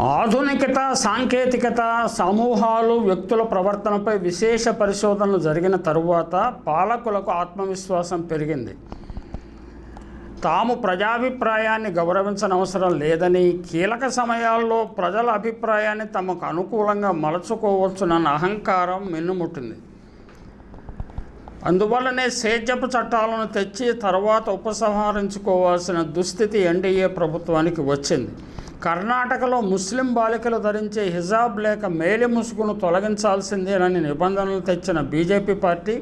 ఆధునికత సాంకేతికత సమూహాలు వ్యక్తుల ప్రవర్తనపై విశేష పరిశోధనలు జరిగిన తరువాత పాలకులకు ఆత్మవిశ్వాసం పెరిగింది. తాము ప్రజాభిప్రాయాన్ని గౌరవించనవసరం లేదని కీలక సమయాల్లో ప్రజల అభిప్రాయాన్ని తమకు అనుకూలంగా మలచుకోవచ్చునన్న అహంకారం మిన్నుముట్టింది. అందువల్లనే సేద్యపు చట్టాలను తెచ్చి తర్వాత ఉపసంహరించుకోవాల్సిన దుస్థితి ఎన్డీఏ ప్రభుత్వానికి వచ్చింది. కర్ణాటకలో ముస్లిం బాలికలు ధరించే హిజాబ్ లేక మేలి ముసుగును తొలగించాల్సిందేనని నిబంధనలు తెచ్చిన బీజేపీ పార్టీ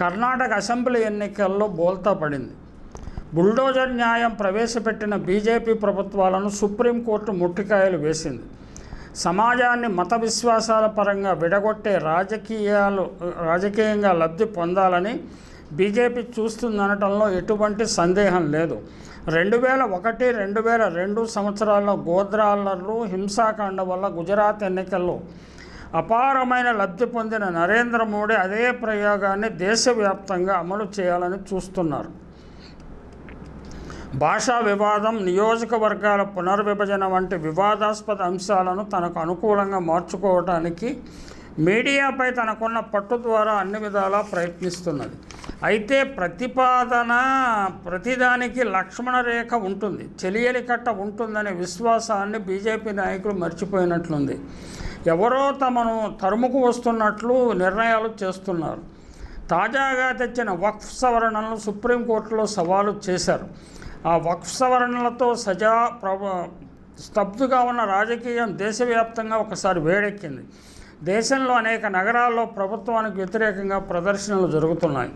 కర్ణాటక అసెంబ్లీ ఎన్నికల్లో బోల్తా పడింది. బుల్డోజర్ న్యాయం ప్రవేశపెట్టిన బీజేపీ ప్రభుత్వాలను సుప్రీంకోర్టు ముట్టికాయలు వేసింది. సమాజాన్ని మత విశ్వాసాల పరంగా విడగొట్టే రాజకీయాలు రాజకీయంగా లబ్ధి పొందాలని బీజేపీ చూస్తుందనటంలో ఎటువంటి సందేహం లేదు. రెండు వేల ఒకటి రెండు వేల రెండు సంవత్సరాల్లో గోద్రాలర్లు హింసాకాండ వల్ల గుజరాత్ ఎన్నికల్లో అపారమైన లబ్ధి పొందిన నరేంద్ర మోడీ అదే ప్రయోగాన్ని దేశవ్యాప్తంగా అమలు చేయాలని చూస్తున్నారు. భాషా వివాదం నియోజకవర్గాల పునర్విభజన వంటి వివాదాస్పద అంశాలను తనకు అనుకూలంగా మార్చుకోవటానికి మీడియాపై తనకున్న పట్టు ద్వారా అన్ని విధాలా ప్రయత్నిస్తున్నది. అయితే ప్రతిపాదన ప్రతిదానికి లక్ష్మణ రేఖ ఉంటుంది. చెలియలి కట్ట ఉంటుందనే విశ్వాసాన్ని బీజేపీ నాయకులు మర్చిపోయినట్లుంది. ఎవరో తమను తరుముకు వస్తున్నట్లు నిర్ణయాలు చేస్తున్నారు. తాజాగా తెచ్చిన వక్ఫ్ సవరణలను సుప్రీంకోర్టులో సవాలు చేశారు. ఆ వక్ఫ్ సవరణలతో సజా ప్రభ స్తబ్దుగా ఉన్న రాజకీయం దేశవ్యాప్తంగా ఒకసారి వేడెక్కింది. దేశంలో అనేక నగరాల్లో ప్రభుత్వానికి వ్యతిరేకంగా ప్రదర్శనలు జరుగుతున్నాయి.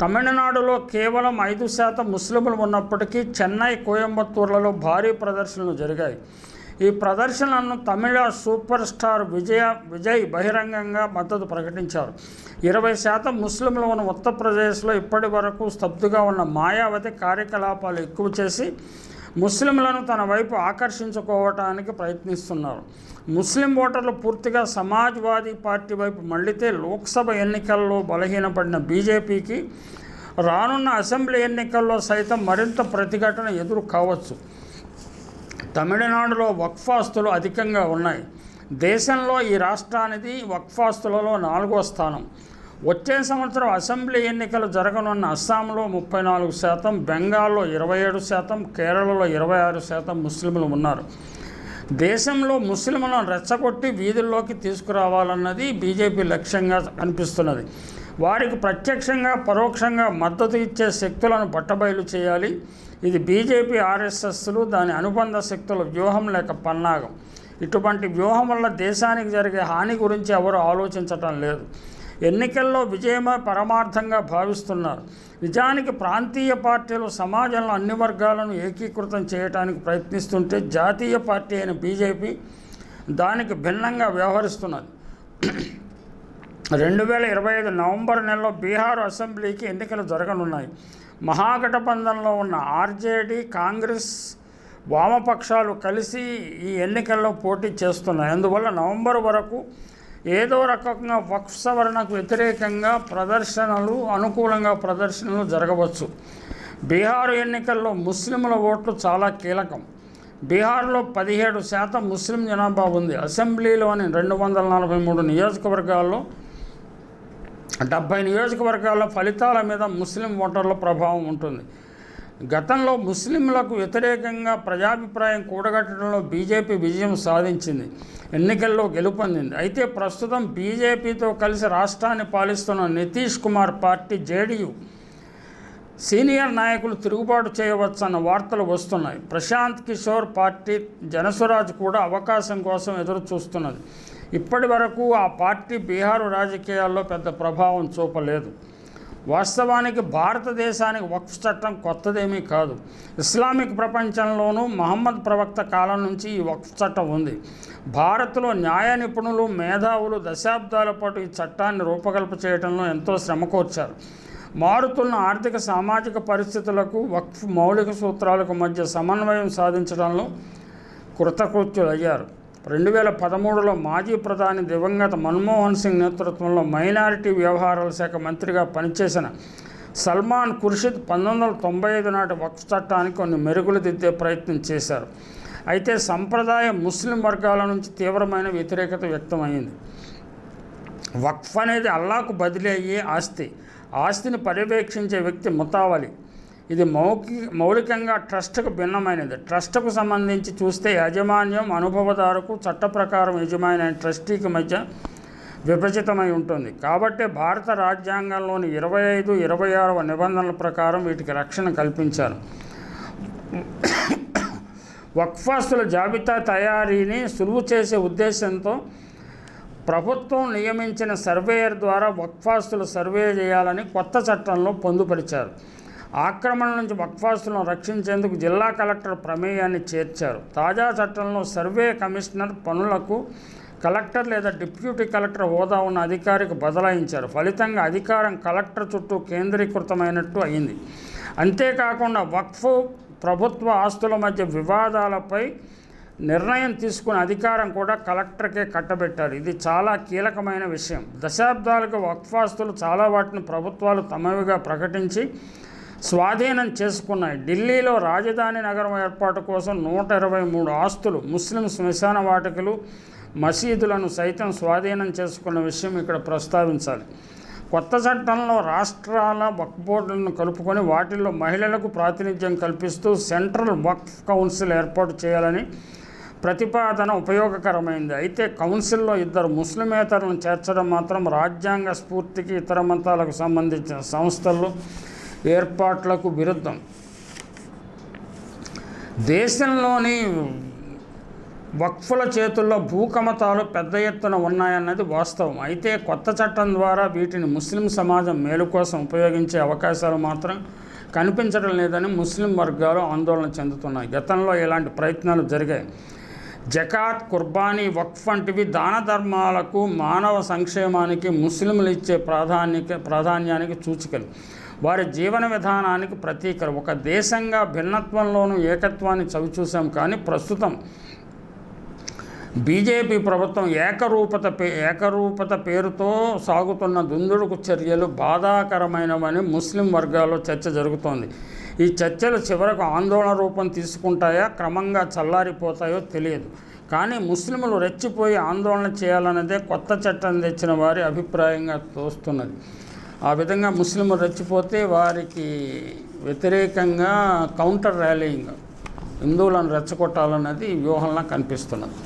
తమిళనాడులో కేవలం ఐదు శాతం ముస్లింలు ఉన్నప్పటికీ చెన్నై కోయంబత్తూర్లలో భారీ ప్రదర్శనలు జరిగాయి. ఈ ప్రదర్శనను తమిళ సూపర్ స్టార్ విజయ విజయ్ బహిరంగంగా మద్దతు ప్రకటించారు. ఇరవై శాతం ముస్లింలు ఉన్న ఉత్తరప్రదేశ్లో ఇప్పటి వరకు స్తబ్దుగా ఉన్న మాయావతి కార్యకలాపాలు ఎక్కువ చేసి ముస్లింలను తన వైపు ఆకర్షించుకోవటానికి ప్రయత్నిస్తున్నారు. ముస్లిం ఓటర్లు పూర్తిగా సమాజ్వాదీ పార్టీ వైపు మళ్ళితే లోక్సభ ఎన్నికల్లో బలహీనపడిన బీజేపీకి రానున్న అసెంబ్లీ ఎన్నికల్లో సైతం మరింత ప్రతిఘటన ఎదురు కావచ్చు తమిళనాడులో వక్ఫాస్తులు అధికంగా ఉన్నాయి. దేశంలో ఈ రాష్ట్రానికి వక్ఫాస్తులలో నాలుగో స్థానం. వచ్చే సంవత్సరం అసెంబ్లీ ఎన్నికలు జరగనున్న అస్సాంలో ముప్పై నాలుగు శాతం బెంగాల్లో ఇరవై ఏడు శాతం కేరళలో ఇరవై ఆరు శాతం ముస్లింలు ఉన్నారు. దేశంలో ముస్లింలను రెచ్చగొట్టి వీధుల్లోకి తీసుకురావాలన్నది బీజేపీ లక్ష్యంగా కనిపిస్తున్నది వారికి ప్రత్యక్షంగా పరోక్షంగా మద్దతు ఇచ్చే శక్తులను బట్టబయలు చేయాలి. ఇది బీజేపీ ఆర్ఎస్ఎస్లు దాని అనుబంధ శక్తుల వ్యూహం లేక పన్నాగం. ఇటువంటి వ్యూహం వల్ల దేశానికి జరిగే హాని గురించి ఎవరు ఆలోచించటం లేదు. ఎన్నికల్లో విజయమే పరమార్థంగా భావిస్తున్నారు. నిజానికి ప్రాంతీయ పార్టీలు సమాజంలో అన్ని వర్గాలను ఏకీకృతం చేయడానికి ప్రయత్నిస్తుంటే జాతీయ పార్టీ అయిన బీజేపీ దానికి భిన్నంగా వ్యవహరిస్తున్నది. రెండు వేల ఇరవై ఐదు నవంబర్ నెలలో బీహార్ అసెంబ్లీకి ఎన్నికలు జరగనున్నాయి. మహాగఠబంధంలో ఉన్న ఆర్జేడీ కాంగ్రెస్ వామపక్షాలు కలిసి ఈ ఎన్నికల్లో పోటీ చేస్తున్నాయి. అందువల్ల నవంబర్ వరకు ఏదో రకంగా వక్ఫ్ సవరణకు వ్యతిరేకంగా ప్రదర్శనలు అనుకూలంగా ప్రదర్శనలు జరగవచ్చు. బీహార్ ఎన్నికల్లో ముస్లింల ఓట్లు చాలా కీలకం. బీహార్లో పదిహేడు శాతం ముస్లిం జనాభా ఉంది. అసెంబ్లీలోని రెండు వందల నలభై మూడు నియోజకవర్గాల్లో డెబ్భై నియోజకవర్గాల ఫలితాల మీద ముస్లిం ఓటర్ల ప్రభావం ఉంటుంది. గతంలో ముస్లింలకు వ్యతిరేకంగా ప్రజాభిప్రాయం కూడగట్టడంలో బీజేపీ విజయం సాధించింది. ఎన్నికల్లో గెలుపొందింది. అయితే ప్రస్తుతం బీజేపీతో కలిసి రాష్ట్రాన్ని పాలిస్తున్న Nitish Kumar party JDU senior నాయకులు తిరుగుబాటు చేయవచ్చన్న వార్తలు వస్తున్నాయి. ప్రశాంత్ కిషోర్ పార్టీ జనసురాజ్ కూడా అవకాశం కోసం ఎదురు చూస్తున్నది ఇప్పటి వరకు ఆ పార్టీ బీహారు రాజకీయాల్లో పెద్ద ప్రభావం చూపలేదు. వాస్తవానికి భారతదేశానికి వక్ఫ్ చట్టం కొత్తదేమీ కాదు. ఇస్లామిక్ ప్రపంచంలోనూ మహమ్మద్ ప్రవక్త కాలం నుంచి ఈ వక్ఫ్ చట్టం ఉంది. భారత్లో న్యాయ నిపుణులు మేధావులు దశాబ్దాల పాటు ఈ చట్టాన్ని రూపకల్ప చేయడంలో ఎంతో శ్రమకోర్చారు మారుతున్న ఆర్థిక సామాజిక పరిస్థితులకు వక్ఫ్ మౌలిక సూత్రాలకు మధ్య సమన్వయం సాధించడంలో కృతకృత్యులయ్యారు. రెండు వేల పదమూడులో మాజీ ప్రధాని దివంగత మన్మోహన్ సింగ్ నేతృత్వంలో మైనారిటీ వ్యవహారాల శాఖ మంత్రిగా పనిచేసిన సల్మాన్ ఖుర్షిద్ పంతొమ్మిది వందల తొంభై ఐదు నాటి వక్ఫ్ చట్టానికి కొన్ని మెరుగులు దిద్దే ప్రయత్నం చేశారు. అయితే సంప్రదాయ ముస్లిం వర్గాల నుంచి తీవ్రమైన వ్యతిరేకత వ్యక్తమైంది. వక్ఫ్ అనేది అల్లాకు బదిలీ అయ్యే ఆస్తి. ఆస్తిని పర్యవేక్షించే వ్యక్తి ముతావలి ఇది మౌకి మౌలికంగా ట్రస్ట్కు భిన్నమైనది. ట్రస్ట్కు సంబంధించి చూస్తే యాజమాన్యం అనుభవదారుకు చట్ట ప్రకారం యజమాని అయిన ట్రస్టీకి మధ్య విభజితమై ఉంటుంది. కాబట్టి భారత రాజ్యాంగంలోని ఇరవై ఐదు ఇరవై ఆరవ నిబంధనల ప్రకారం వీటికి రక్షణ కల్పించారు. వక్ఫాస్తుల జాబితా తయారీని సులువు చేసే ఉద్దేశంతో ప్రభుత్వం నియమించిన సర్వేయర్ ద్వారా వక్ఫాస్తులు సర్వే చేయాలని కొత్త చట్టంలో పొందుపరిచారు. ఆక్రమణ నుంచి వక్ఫాస్తులను రక్షించేందుకు జిల్లా కలెక్టర్ ప్రమేయాన్ని చేర్చారు. తాజా చట్టంలో సర్వే కమిషనర్ పనులకు కలెక్టర్ లేదా డిప్యూటీ కలెక్టర్ హోదా ఉన్న అధికారికి బదలాయించారు. ఫలితంగా అధికారం కలెక్టర్ చుట్టూ కేంద్రీకృతమైనట్టు అయింది. అంతేకాకుండా వక్ఫ్ ప్రభుత్వ ఆస్తుల మధ్య వివాదాలపై నిర్ణయం తీసుకునే అధికారం కూడా కలెక్టర్కే కట్టబెట్టారు. ఇది చాలా కీలకమైన విషయం. దశాబ్దాలుగా వక్ఫాస్తులు చాలా వాటిని ప్రభుత్వాలు తమవిగా ప్రకటించి స్వాధీనం చేసుకున్నాయి. ఢిల్లీలో రాజధాని నగరం ఏర్పాటు కోసం నూట ఇరవై మూడు ఆస్తులు ముస్లిం శ్మశాన వాటికలు మసీదులను సైతం స్వాధీనం చేసుకున్న విషయం ఇక్కడ ప్రస్తావించాలి. కొత్త చట్టంలో రాష్ట్రాల వక్ఫ్ బోర్డులను కలుపుకొని వాటిల్లో మహిళలకు ప్రాతినిధ్యం కల్పిస్తూ సెంట్రల్ వక్ఫ్ కౌన్సిల్ ఏర్పాటు చేయాలని ప్రతిపాదన ఉపయోగకరమైంది. అయితే కౌన్సిల్లో ఇద్దరు ముస్లిమేతరులను చేర్చడం మాత్రం రాజ్యాంగ స్ఫూర్తికి ఇతర మతాలకు సంబంధించిన సంస్థలు ఏర్పాట్లకు విరుద్ధం. దేశంలోని వక్ఫుల చేతుల్లో భూకమతాలు పెద్ద ఎత్తున ఉన్నాయన్నది వాస్తవం. అయితే కొత్త చట్టం ద్వారా వీటిని ముస్లిం సమాజం మేలు కోసం ఉపయోగించే అవకాశాలు మాత్రం కనిపించడం లేదని ముస్లిం వర్గాలు ఆందోళన చెందుతున్నాయి. గతంలో ఇలాంటి ప్రయత్నాలు జరిగాయి. జకాత్ కుర్బానీ వక్ఫ్ వంటివి దాన ధర్మాలకు మానవ సంక్షేమానికి ముస్లింలు ఇచ్చే ప్రాధాన్యత ప్రాధాన్యానికి సూచికలు. వారి జీవన విధానానికి ప్రతీకలు ఒక దేశంగా భిన్నత్వంలోనూ ఏకత్వాన్ని చవిచూసాం కానీ ప్రస్తుతం బీజేపీ ప్రభుత్వం ఏకరూపత పే ఏకరూపత పేరుతో సాగుతున్న దుందుడుకు చర్యలు బాధాకరమైనవని ముస్లిం వర్గాల్లో చర్చ జరుగుతోంది. ఈ చర్చలు చివరకు ఆందోళన రూపం తీసుకుంటాయా క్రమంగా చల్లారిపోతాయో తెలియదు. కానీ ముస్లింలు రెచ్చిపోయి ఆందోళన చేయాలన్నదే కొత్త చట్టం తెచ్చిన వారి అభిప్రాయంగా తోస్తున్నది. ఆ విధంగా ముస్లింలు రెచ్చిపోతే వారికి వ్యతిరేకంగా కౌంటర్ ర్యాలీయింగ్ హిందువులను రెచ్చగొట్టాలన్నది వ్యూహంలా కనిపిస్తున్నది.